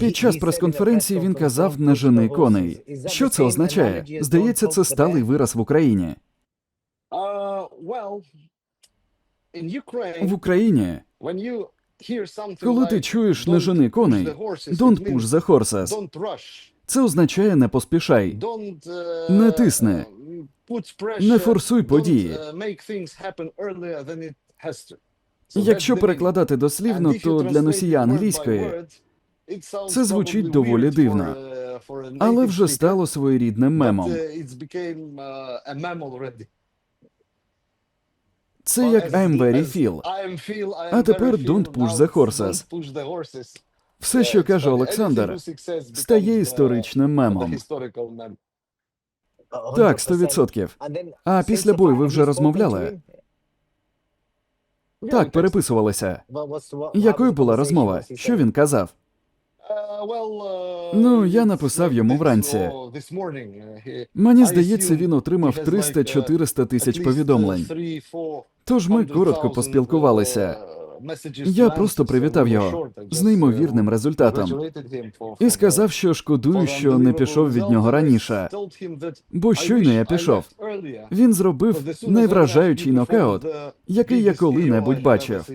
Під час прес-конференції він казав «не жени коней. Що це означає? Здається, це сталий вираз в Україні. Uh, В Україні, коли ти чуєш "Don't «не жени push коней», the horses», don't push the horses. Це означає не поспішай. Uh, Не тисни. Не форсуй події. uh, Якщо перекладати дослівно, то для носія англійської це звучить доволі дивно. uh, але вже стало своєрідним мемом. uh, uh. Це як I'm very feel. А тепер don't push the horses. Все, що каже. Олександр, стає історичним мемом. Так, 100%. А після бою ви вже розмовляли? Так, переписувалися. Якою була розмова? Що він казав? Ну, я написав йому вранці. he- Мені здається, він отримав he has uh, 300-400 тисяч повідомлень. three, Тож ми коротко поспілкувалися. Я просто привітав його з неймовірним результатом і сказав, що шкодую, що не пішов від нього раніше, бо щойно я пішов. Він зробив найвражаючий нокаут, який я коли-небудь бачив.